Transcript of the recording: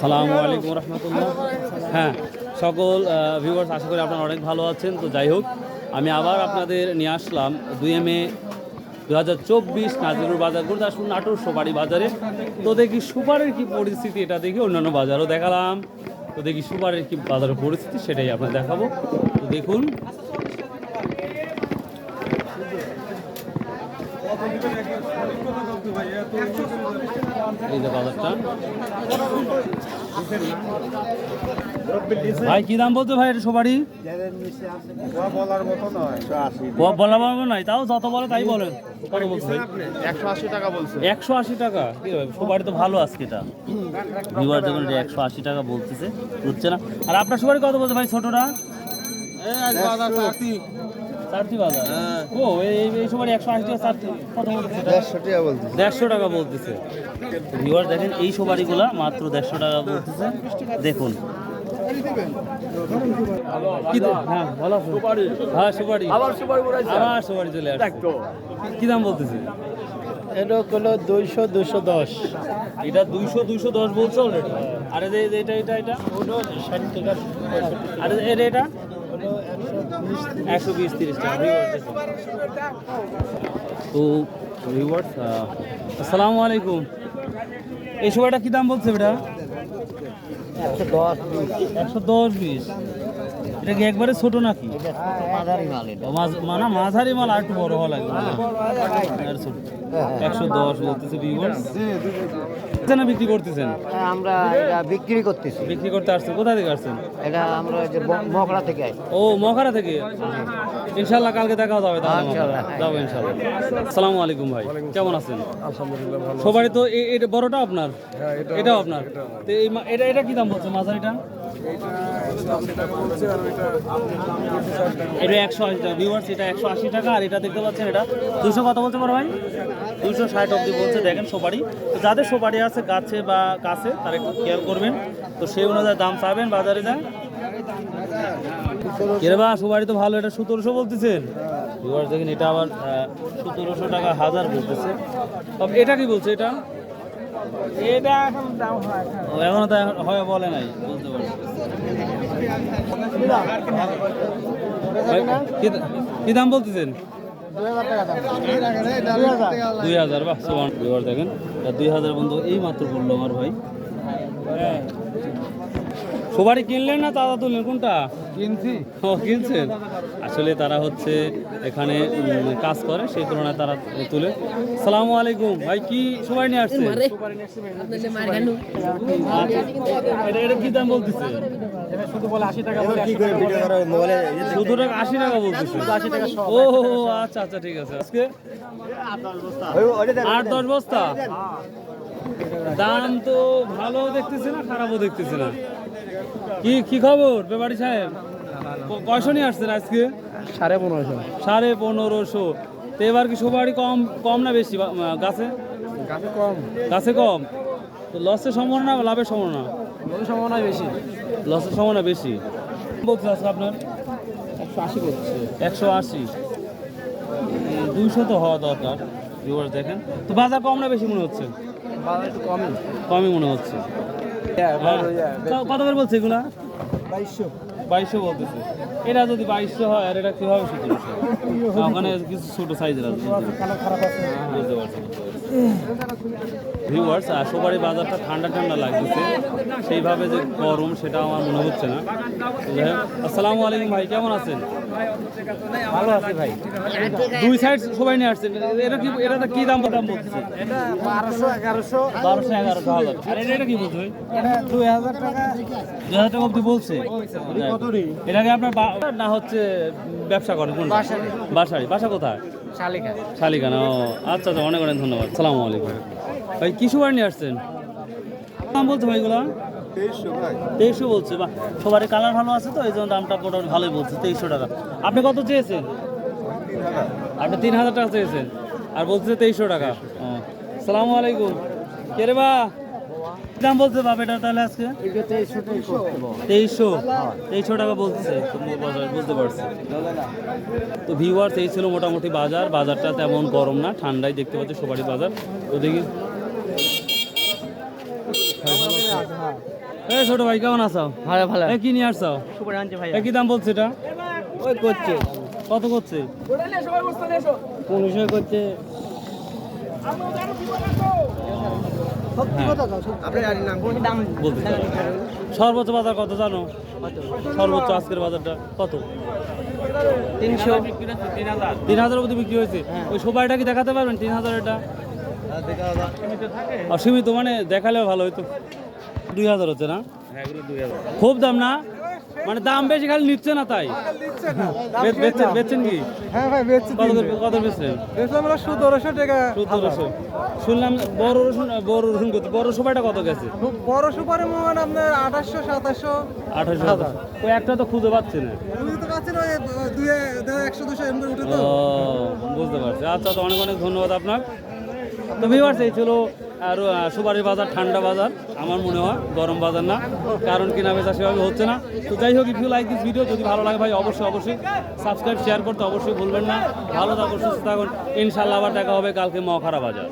আসসালামু আলাইকুম রহমতুল্লাহ হ্যাঁ সকল ভিউয়ার্স আশা করি আপনারা অনেক ভালো আছেন। তো যাই হোক, আমি আবার আপনাদের নিয়ে আসলাম দুই মে দু হাজার চব্বিশ নাজিরুর বাজার। গুরদাসপুর নাটোর সুপারি বাজারে। তো দেখি সুপারের কি পরিস্থিতি, এটা দেখি অন্যান্য বাজারও দেখালাম। তো দেখি সুপারের কি বাজারের পরিস্থিতি, সেটাই আপনার দেখাবো। তো দেখুন ভাই, কি দাম বলছো ভাই? সুপারি বলার মতো নয় বলা নাই তাও যত বলে তাই বলেন কত বলছে? একশো আশি টাকা। একশো আশি টাকা ভাই তো ভালো আজকে এটা। ভিউয়ার একশো আশি টাকা বলতেছে, বুঝছে না? আর আপনার সুপারি কত বলছে ভাই ছোটটা চারটি বাজার? ও এই সুপারি একশো আশি টাকা চারটি। কত দেড়শো টাকা বলছে দেড়শো টাকা বলতেছে। ভিউয়ার দেখেন এই সুপারিগুলা মাত্র দেড়শো টাকা বলতেছে। দেখুন। কি দাম? হ্যাঁ ভালো? হ্যাঁ সুপারি। আবার সুপারি আবার সুপারি চলে আসছে। কি দাম বলতেছে? এটা হলো দুইশো দুশো দশ। এটা দুইশো দুইশো দশ বলছে অলরেডি আরে এটা এটা এটা। ষাট টাকা আরে এটা এটা? একশো বিশ তিরিশ টাকা তো ভিউয়ার্স আসসালামু আলাইকুম। এই সময়টা কি দাম বলছে এটা একশো দশ একশো দশ বিশ। এটা কি একবারে ছোট নাকি? মাঝারি মাল এটা মানে মাঝারি মাল আর একটু বড় হওয়া লাগবে আর একশো দশ বলতেছে ভিউয়ার্স না বিক্রি করতেছেন? হ্যাঁ, আমরা এটা বিক্রি করতেছি। বিক্রি করতে আসছেন। কোথা থেকে আসছেন? এটা আমরা যে মকড়া থেকে ও মকড়া থেকে? ইনশাল্লাহ কালকে দেখা যাবে। যাব ইনশাল্লাহ আসসালামু আলাইকুম ভাই। কেমন আছেন? আলহামদুলিল্লাহ ভালো সবারই তো এটা বড়টা আপনার? হ্যাঁ, এটা এটাও আপনার? তো এই এটা এটা কি দাম বলছে মাঝারিটা? এটা একশো আশি টাকা ভিউয়ার্স এটা একশো আশি টাকা আর এটা দেখতে পাচ্ছেন এটা। দুশো কত বলতে পারো ভাই? দুশো ষাট অব্দি বলছে দেখেন সুপারি। তো যাদের সুপারি আছে গাছে বা কাছে তারা একটু কেয়ার করবেন। তো সেই অনুযায়ী দাম পাবেন বাজারে যা। কেরে বা সুপারি তো ভালো এটা সতেরোশো বলতেছেন? ভিউয়ার্স দেখেন এটা আবার সতেরোশো টাকা হাজার বলতেছে। তবে এটা কি বলছে এটা? এটা এখন দাম হয়। এখনও তো হয় বলে নাই বলতে পারছি। কি দাম বলতেছেন? দুই হাজার বাহ সমান এবার দেখেন দুই হাজার বন্ধু এই মাত্র বলল আমার ভাই। সবারই কিনলেন না তারা তুললেন? কোনটা? ও কিনছেন? আসলে তারা হচ্ছে এখানে কাজ করে সেই তুলনায় তারা তুলে। সালাম আলাইকুম। ভাই কি সবাই নিয়ে আসছে এটা এটা কি দাম বলতেছে? শুধু আশি টাকা শুধু টাকা আশি টাকা বলতেছে ও আচ্ছা আচ্ছা ঠিক আছে। আজকে? আট দশ বস্তা? দাম তো ভালো দেখতেছে না খারাপও দেখতেছে না। কি কি খবর বেবাড়ি সাহেব? কয়শো নিয়ে আসছেন আজকে? সাড়ে পনেরোশো। সাড়ে পনেরোশো। তো এবার কি সবারই কম কম না বেশি গাছে? গাছে কম। গাছে কম? তো লসের সম্ভাবনা না লাভের সম্ভাবনা? লোন সম্ভাবনা বেশি। লসের সম্ভাবনা বেশি। বলতে আছে আপনার? একশো আশি করছে একশো আশি। দুইশো তো হওয়া দরকার ভিউয়ার্স দেখেন। তো বাজার কম না বেশি মনে হচ্ছে? বাজার একটু কমই। কমই মনে হচ্ছে। কত করে বলছে এগুলা? বাইশশো। বাইশশো বলতেছে। এটা যদি বাইশশো হয় আর এটা কীভাবে সতেরোশো ওখানে কিছু ছোটো সাইজের আছে। বুঝতে পারছি ভিউয়ার্স সবারই বাজারটা ঠান্ডা ঠান্ডা লাগতেছে। সেইভাবে যে গরম সেটা আমার মনে হচ্ছে না। আসসালামু আলাইকুম ভাই কেমন আছেন? ভালো আছে ভাই। দুই সাইড সবাই নিয়ে আসছেন এটা কি এটা কি দাম দাম বলতেছে? এটা বারোশো এগারোশো। বারোশো এগারোশো হাজার। আর এটা এটা কি বলছে দুই হাজার টাকা। দুই হাজার টাকা অব্দি বলছে? এটাকে আপনার না হচ্ছে ব্যবসা করেন কোন। বাসায় বাসা কোথায়? শালিকা। শালিকানা ও আচ্ছা আচ্ছা অনেক অনেক ধন্যবাদ। সালামু আলাইকুম। ভাই কি সুপারি নিয়ে আসছেন। দাম বলছে ভাই এগুলো? তেইশশো বলছে বা সবারই কালার ভালো আছে তো, এই জন্য দামটা মোটামুটি ভালোই বলছে, তেইশশো টাকা। আপনি কত চেয়েছেন? আপনি তিন হাজার টাকা চেয়েছেন, আর বলছে তেইশশো টাকা। সালাম আলাইকুম। কে রে বা? দাম বলছে বাপ এটা তাহলে আজকে? তেইশশো। তেইশশো টাকা বাজার বুঝতে পারছি। তো ভিউয়ার্স এই ছিল মোটামুটি বাজার। বাজারটা তেমন গরম না, ঠান্ডাই দেখতে পাচ্ছি সবারই বাজার। তো দেখি এ ছোট ভাই কেমন আছো? ভালো ভালো। এ কি নিয়ে আসছো? সুপার আনছে ভাই কি দাম বলছে এটা? ওই করছে। কত করছে? করছে। হ্যাঁ, কোন দাম বলতে সর্বোচ্চ বাজার কত জানো? সর্বোচ্চ আজকের বাজারটা কত? তিনশো। তিন হাজার অবধি বিক্রি হয়েছে। ওই সুপারিটা কি দেখাতে পারবেন? তিন হাজার এটা? অসীমিত মানে দেখালেও ভালো হতো দুই হাজার হচ্ছে না? খুব দাম না? মানে দাম বেশি খালি নিচ্ছে না তাই? বে- বেচছেন কি? হ্যাঁ ভাই বেচছি কত কত বেচছেন? বেচলাম আমরা সতেরোশো টাকা সতেরোশো। শুনলাম বড় রসুন বড় রসুন কত? বড় সুপারিটা কত গেছে? বড় সুপারে মনে আপনার আঠাশশো সাতাশশো। আঠাশশো ওই একটা তো খুঁজে পাচ্ছি না। দুই একশো দুশো এমনি উঠে ও বুঝতে পারছি। আচ্ছা তো অনেক অনেক ধন্যবাদ আপনার। তো ভিউয়ার্স এই ছিল আর সুপারি বাজার, ঠান্ডা বাজার, আমার মনে হয় গরম বাজার না। কারণ কিনা বেচা সেভাবে হচ্ছে না। তো যাই হোক if you like this video যদি ভালো লাগে ভাই, অবশ্যই অবশ্যই সাবস্ক্রাইব শেয়ার করতে অবশ্যই ভুলবেন না। ভালো থাকুন, সুস্থ থাকুন। ইনশাল্লাহ আবার দেখা হবে কালকে মহাখারা বাজার।